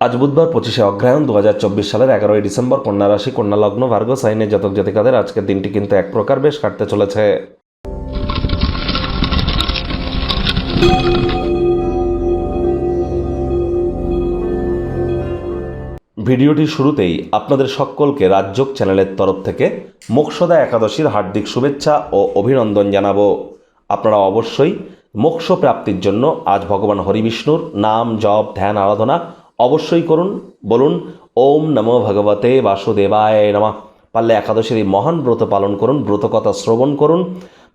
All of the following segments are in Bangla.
আজ বুধবার পঁচিশে অগ্রহায়ণ দু হাজার চব্বিশ সালের এগারোই ডিসেম্বর কন্যা রাশি, কন্যা লগ্ন ভার্গ সাইনের জাতক জাতিকাদের আজকের দিনটি কিন্তু এক প্রকার বেশ কাটতে চলেছে। ভিডিওটির শুরুতেই আপনাদের সকলকে রাজযোগ চ্যানেলের তরফ থেকে মোক্ষদা একাদশীর হার্দিক শুভেচ্ছা ও অভিনন্দন জানাব। আপনারা অবশ্যই মোক্ষ প্রাপ্তির জন্য আজ ভগবান হরিবিষ্ণুর নাম, জপ, ধ্যান, আরাধনা অবশ্যই করুন, বলুন, ওম নমো ভগবতে বাসুদেবায় নমঃ। পারলে একাদশীর এই মহান ব্রত পালন করুন, ব্রতকথা শ্রবণ করুন,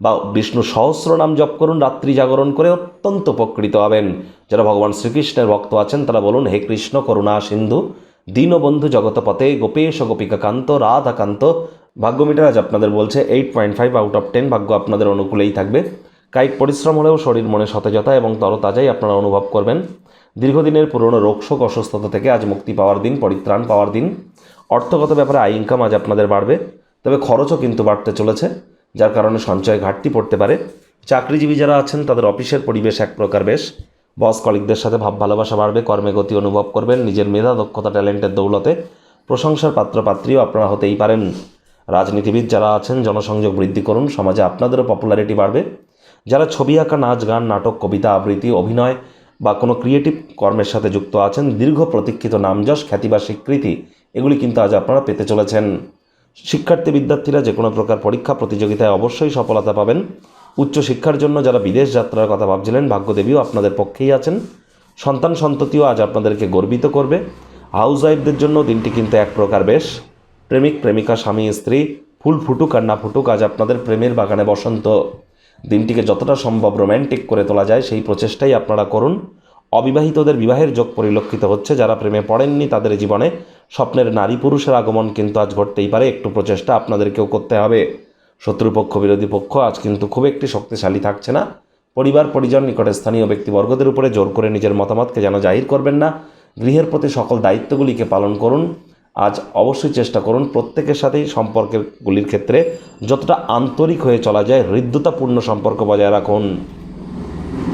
বা বিষ্ণু সহস্র নাম জপ করুন, রাত্রি জাগরণ করে অত্যন্ত উপকৃত হবেন। যারা ভগবান শ্রীকৃষ্ণের ভক্ত আছেন, তারা বলুন, হে কৃষ্ণ করুণা সিন্ধু, দীনবন্ধু জগতপতে গোপেশ গোপিকাকান্ত, রাধাকান্ত ভাগ্য মিটার আজ আপনাদের বলছে eight point five out of ten ভাগ্য আপনাদের অনুকূলেই থাকবে। কায়িক পরিশ্রম হলেও শরীর মনে সতেজতা এবং তরতাজাই আপনারা অনুভব করবেন। দীর্ঘদিনের পুরনো রোগশোক অসুস্থতা থেকে আজ মুক্তি পাওয়ার দিন, পরিত্রাণ পাওয়ার দিন। অর্থগত ব্যাপারে আয় ইনকাম আজ আপনাদের বাড়বে। তবে খরচও কিন্তু বাড়তে চলেছে, যার কারণে সঞ্চয় ঘাটতি পড়তে পারে। চাকরিজীবী যারা আছেন, তাদের অফিসের পরিবেশ এক প্রকার বেশ। বস কলিকদের সাথে ভাব ভালোবাসা বাড়বে, কর্মে গতি অনুভব করবেন, নিজের মেধা, দক্ষতা, ট্যালেন্টের দৌলতে প্রশংসার পাত্রপাত্রীও আপনারা হতেই পারেন। রাজনীতিবিদ যারা আছেন, জনসংযোগ বৃদ্ধি করুন, সমাজে আপনাদেরও পপুলারিটি বাড়বে। যারা ছবি আঁকা, নাচ, গান, নাটক, কবিতা, আবৃত্তি, অভিনয় বা কোনো ক্রিয়েটিভ কর্মের সাথে যুক্ত আছেন, দীর্ঘ প্রতীক্ষিত নামযশ খ্যাতি বা স্বীকৃতি, এগুলি কিন্তু আজ আপনারা পেতে চলেছেন। শিক্ষার্থী বিদ্যার্থীরা যে কোনো প্রকার পরীক্ষা প্রতিযোগিতায় অবশ্যই সফলতা পাবেন। উচ্চশিক্ষার জন্য যারা বিদেশ যাত্রার কথা ভাবছিলেন, ভাগ্যদেবীও আপনাদের পক্ষেই আছেন। সন্তান সন্ততিও আজ আপনাদেরকে গর্বিত করবে। হাউস ওয়াইফদের জন্য দিনটি কিন্তু এক প্রকার বেশ। প্রেমিক, প্রেমিকা, স্বামী, স্ত্রী, ফুল ফুটুক আর না ফুটুক, আজ আপনাদের প্রেমের বাগানে বসন্ত। দিনটিকে যতটা সম্ভব রোম্যান্টিক করে তোলা যায়, সেই প্রচেষ্টাই আপনারা করুন। অবিবাহিতদের বিবাহের যোগ পরিলক্ষিত হচ্ছে, যারা প্রেমে পড়েননি তাদের জীবনে। স্বপ্নের নারী পুরুষের আগমন কিন্তু আজ ঘটতেই পারে, একটু প্রচেষ্টা আপনাদেরকেও করতে হবে। শত্রুপক্ষ, বিরোধী পক্ষ আজ কিন্তু খুব একটি শক্তিশালী থাকছে না। পরিবার, পরিজন, নিকটে স্থানীয় ব্যক্তিবর্গদের উপরে জোর করে নিজের মতামতকে যেন জাহির করবেন না। গৃহের প্রতি সকল দায়িত্বগুলিকে পালন করুন। আজ অবশ্যই চেষ্টা করুন প্রত্যেকের সাথেই সম্পর্কের গুলির ক্ষেত্রে যতটা আন্তরিক হয়ে চলা যায় হৃদ্যতাপূর্ণ সম্পর্ক বজায় রাখুন।